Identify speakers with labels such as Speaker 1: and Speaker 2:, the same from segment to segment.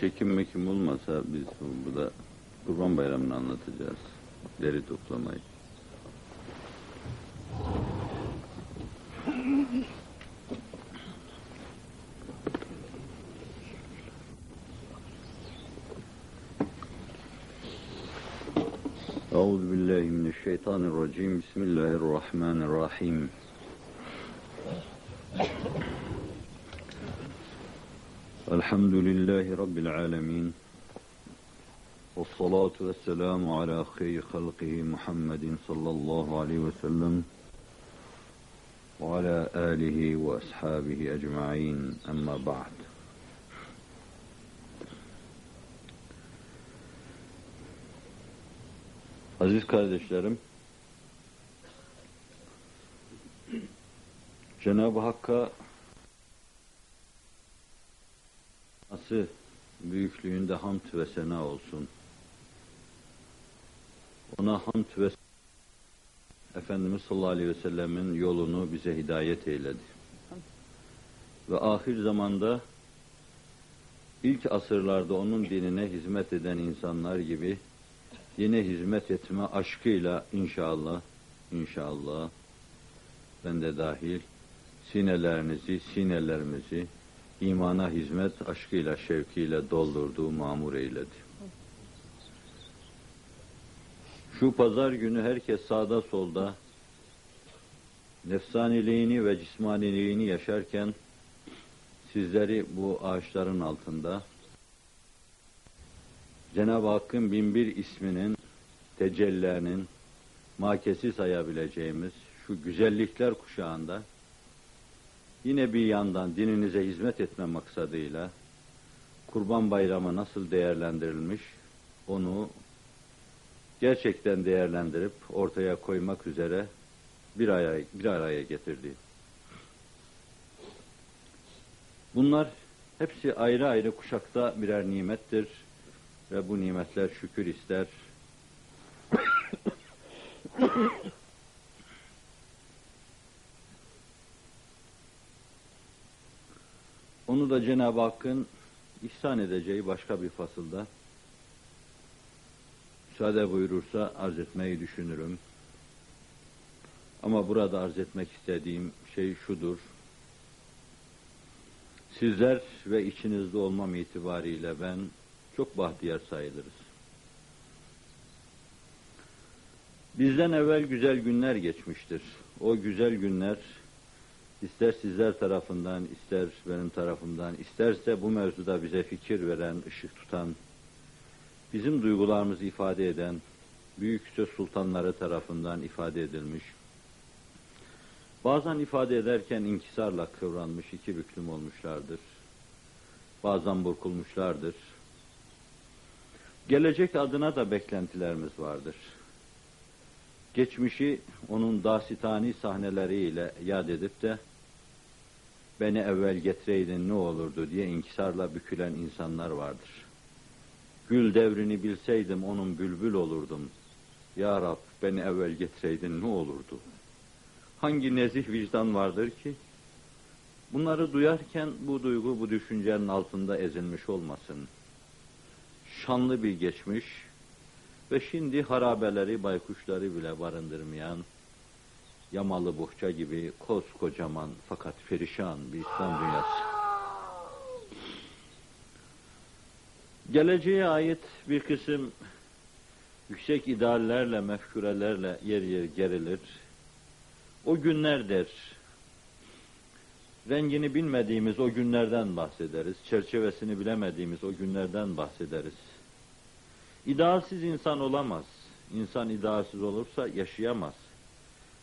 Speaker 1: çekim mekim olmasa biz burada Kurban Bayramı'nı anlatacağız. Deri toplamayı. Euzu billahi mineşşeytanirracim. Bismillahirrahmanirrahim. الحمد لله رب العالمين والصلاة والسلام على خير خلقه محمد صلى الله عليه وسلم وعلى آله وأصحابه أجمعين أما بعد. عزيز kardeşlerim, Cenab-ı Hakk'a nasıl büyüklüğünde hamd ve sena olsun. Ona hamd ve Efendimiz sallallahu aleyhi ve sellemin yolunu bize hidayet eyledi. Ve ahir zamanda ilk asırlarda onun dinine hizmet eden insanlar gibi yine hizmet etme aşkıyla inşallah, inşallah ben de dahil sinelerinizi, sinelerimizi imana hizmet aşkıyla, şevkiyle doldurduğu mamur eyledi. Şu pazar günü herkes sağda solda nefsaniliğini ve cismaniliğini yaşarken sizleri bu ağaçların altında Cenab-ı Hakk'ın binbir isminin, tecellerinin makesi sayabileceğimiz şu güzellikler kuşağında yine bir yandan dininize hizmet etme maksadıyla Kurban Bayramı nasıl değerlendirilmiş onu gerçekten değerlendirip ortaya koymak üzere bir araya, bir araya getirdi. Bunlar hepsi ayrı ayrı kuşakta birer nimettir ve bu nimetler şükür ister. Onu da Cenab-ı Hakk'ın ihsan edeceği başka bir fasılda müsaade buyurursa arz etmeyi düşünürüm. Ama burada arz etmek istediğim şey şudur. Sizler ve içinizde olmam itibariyle ben çok bahtiyar sayılırız. Bizden evvel güzel günler geçmiştir. O güzel günler ister sizler tarafından, ister benim tarafımdan, isterse bu mevzuda bize fikir veren, ışık tutan, bizim duygularımızı ifade eden büyük söz sultanları tarafından ifade edilmiş. Bazen ifade ederken inkisarla kıvranmış, iki büklüm olmuşlardır. Bazen burkulmuşlardır. Gelecek adına da beklentilerimiz vardır. Geçmişi onun dasitani sahneleriyle yad edip de beni evvel getireydin ne olurdu diye inkisarla bükülen insanlar vardır. Gül devrini bilseydim onun bülbül olurdum. Ya Rab beni evvel getireydin ne olurdu? Hangi nezih vicdan vardır ki? Bunları duyarken bu duygu bu düşüncenin altında ezilmiş olmasın. Şanlı bir geçmiş ve şimdi harabeleri baykuşları bile barındırmayan yamalı bohça gibi koskocaman fakat perişan bir İslam dünyası. Geleceğe ait bir kısım yüksek ideallerle, mefkurelerle yer yer gerilir. O günler der, rengini bilmediğimiz o günlerden bahsederiz, çerçevesini bilemediğimiz o günlerden bahsederiz. İdealsiz insan olamaz. İnsan idealsiz olursa yaşayamaz.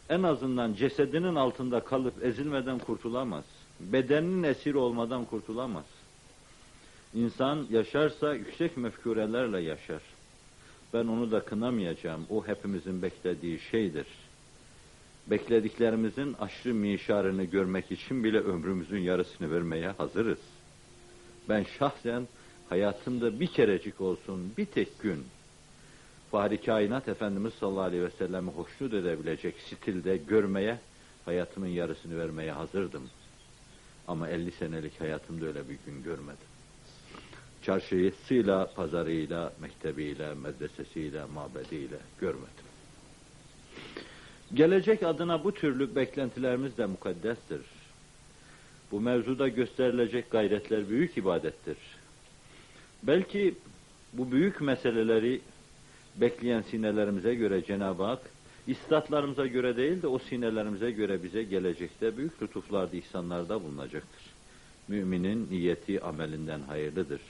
Speaker 1: En azından cesedinin altında kalıp ezilmeden kurtulamaz. Bedeninin esiri olmadan kurtulamaz. İnsan yaşarsa yüksek mefkurelerle yaşar. Ben onu da kınamayacağım. O hepimizin beklediği şeydir. Beklediklerimizin aşırı mişarını görmek için bile ömrümüzün yarısını vermeye hazırız. Ben şahsen hayatımda bir kerecik olsun, bir tek gün Fahri Kainat Efendimiz sallallahu aleyhi ve sellem'i hoşnut edebilecek stilde görmeye, hayatımın yarısını vermeye hazırdım. Ama 50 senelik hayatımda öyle bir gün görmedim. çarşısıyla, pazarıyla, mektebiyle, medresesiyle, mabediyle görmedim. Gelecek adına bu türlü beklentilerimiz de mukaddestir. Bu mevzuda gösterilecek gayretler büyük ibadettir. Belki bu büyük meseleleri bekleyen sinelerimize göre Cenab-ı Hak, istatlarımıza göre değil de o sinelerimize göre bize gelecekte büyük lütuflarda, ihsanlarda bulunacaktır. Müminin niyeti amelinden hayırlıdır.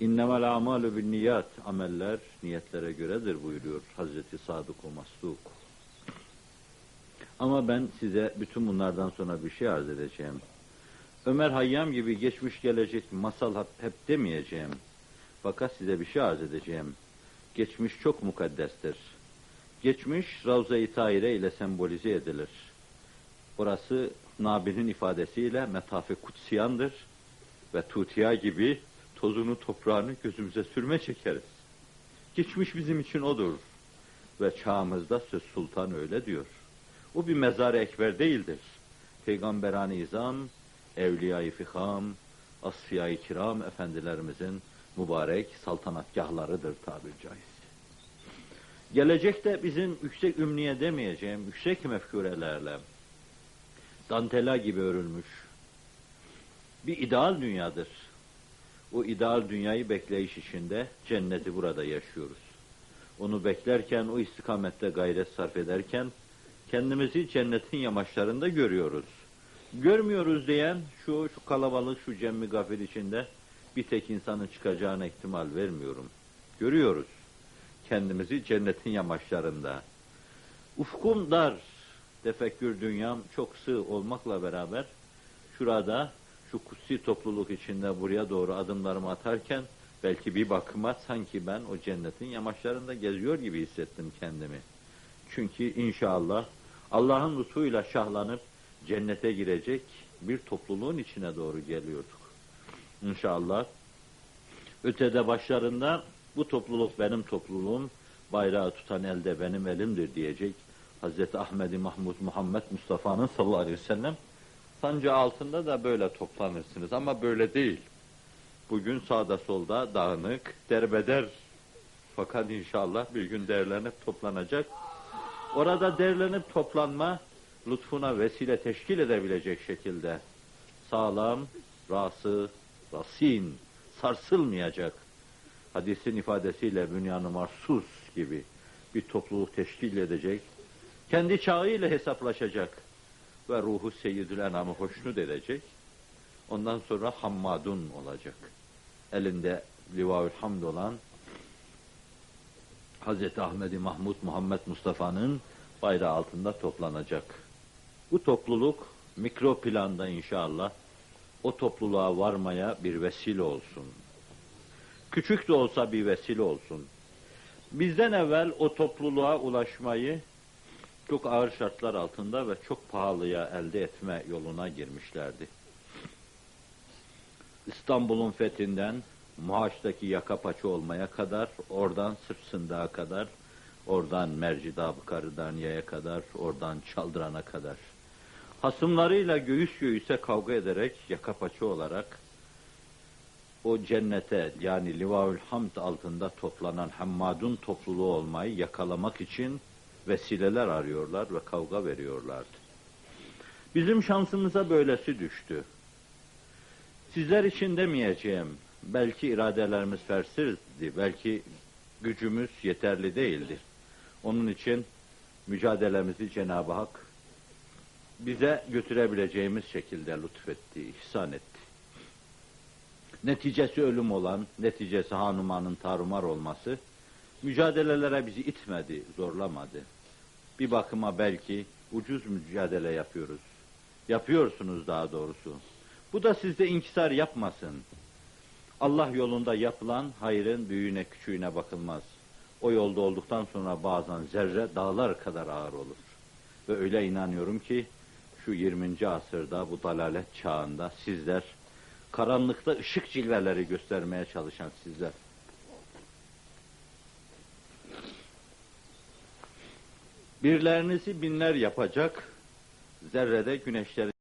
Speaker 1: İnnemel amalu bin niyat, ameller niyetlere göredir buyuruyor Hazreti Sadık-ı Masduk. Ama ben size bütün bunlardan sonra bir şey arz edeceğim. Ömer Hayyam gibi geçmiş gelecek masal hep, demeyeceğim. Fakat size bir şey arz edeceğim. Geçmiş çok mukaddestir. Geçmiş Ravza-i Tahire ile sembolize edilir. Orası Nabil'in ifadesiyle metafe kutsiyandır ve tutiya gibi tozunu toprağını gözümüze sürme çekeriz. Geçmiş bizim için odur ve çağımızda söz sultan öyle diyor. O bir mezar ekber değildir. Peygamberani izam, evliya-i fiham, asfiya-i kiram efendilerimizin mübarek saltanatgahlarıdır tabir caiz. Gelecekte bizim yüksek ümniye demeyeceğim, yüksek mefkurelerle, dantela gibi örülmüş bir ideal dünyadır. O ideal dünyayı bekleyiş içinde cenneti burada yaşıyoruz. Onu beklerken, o istikamette gayret sarf ederken kendimizi cennetin yamaçlarında görüyoruz. Görmüyoruz diyen şu, şu kalabalık, şu cemmi gafil içinde bir tek insanın çıkacağına ihtimal vermiyorum. Görüyoruz kendimizi cennetin yamaçlarında. Ufkum dar, tefekkür dünyam çok sığ olmakla beraber şurada şu kutsi topluluk içinde buraya doğru adımlarımı atarken belki bir bakıma sanki ben o cennetin yamaçlarında geziyor gibi hissettim kendimi. Çünkü inşallah Allah'ın lütfuyla şahlanıp cennete girecek bir topluluğun içine doğru geliyorduk. İnşallah ötede başlarında bu topluluk benim topluluğum, bayrağı tutan elde benim elimdir diyecek Hazreti Ahmedi Mahmud Muhammed Mustafa'nın sallallahu aleyhi ve sellem sancı altında da böyle toplanırsınız ama böyle değil. Bugün sağda solda dağınık, derbeder fakat inşallah bir gün derlenip toplanacak. Orada derlenip toplanma lütfuna vesile teşkil edebilecek şekilde sağlam, rası, rasin, sarsılmayacak hadisin ifadesiyle bünyanı marsus gibi bir topluluk teşkil edecek, kendi çağıyla hesaplaşacak ve ruhu seyyidül enamı hoşnut edecek. Ondan sonra hammadun olacak. Elinde livaül hamd olan Hazreti Ahmedi Mahmud Muhammed Mustafa'nın bayrağı altında toplanacak. Bu topluluk mikro planda inşallah o topluluğa varmaya bir vesile olsun. Küçük de olsa bir vesile olsun. Bizden evvel o topluluğa ulaşmayı çok ağır şartlar altında ve çok pahalıya elde etme yoluna girmişlerdi. İstanbul'un fethinden Muhaç'taki yaka paça olmaya kadar, oradan Sırp kadar, oradan Mercidab-ı Karıdaniye'ye kadar, oradan Çaldıran'a kadar. Hasımlarıyla göğüs göğüse kavga ederek yaka paça olarak o cennete yani Livaül Hamd altında toplanan Hammadun topluluğu olmayı yakalamak için vesileler arıyorlar ve kavga veriyorlardı. Bizim şansımıza böylesi düştü. Sizler için demeyeceğim. Belki iradelerimiz fersizdi, belki gücümüz yeterli değildi. Onun için mücadelemizi Cenab-ı Hak bize götürebileceğimiz şekilde lütfetti, ihsan etti. Neticesi ölüm olan, neticesi hanumanın tarumar olması, mücadelelere bizi itmedi, zorlamadı. Bir bakıma belki ucuz mücadele yapıyoruz. Yapıyorsunuz daha doğrusu. Bu da sizde inkisar yapmasın. Allah yolunda yapılan hayrın büyüğüne küçüğüne bakılmaz. O yolda olduktan sonra bazen zerre dağlar kadar ağır olur. Ve öyle inanıyorum ki şu 20. asırda bu dalalet çağında sizler karanlıkta ışık cilveleri göstermeye çalışan sizler. Birlerinizi binler yapacak, zerrede güneşleri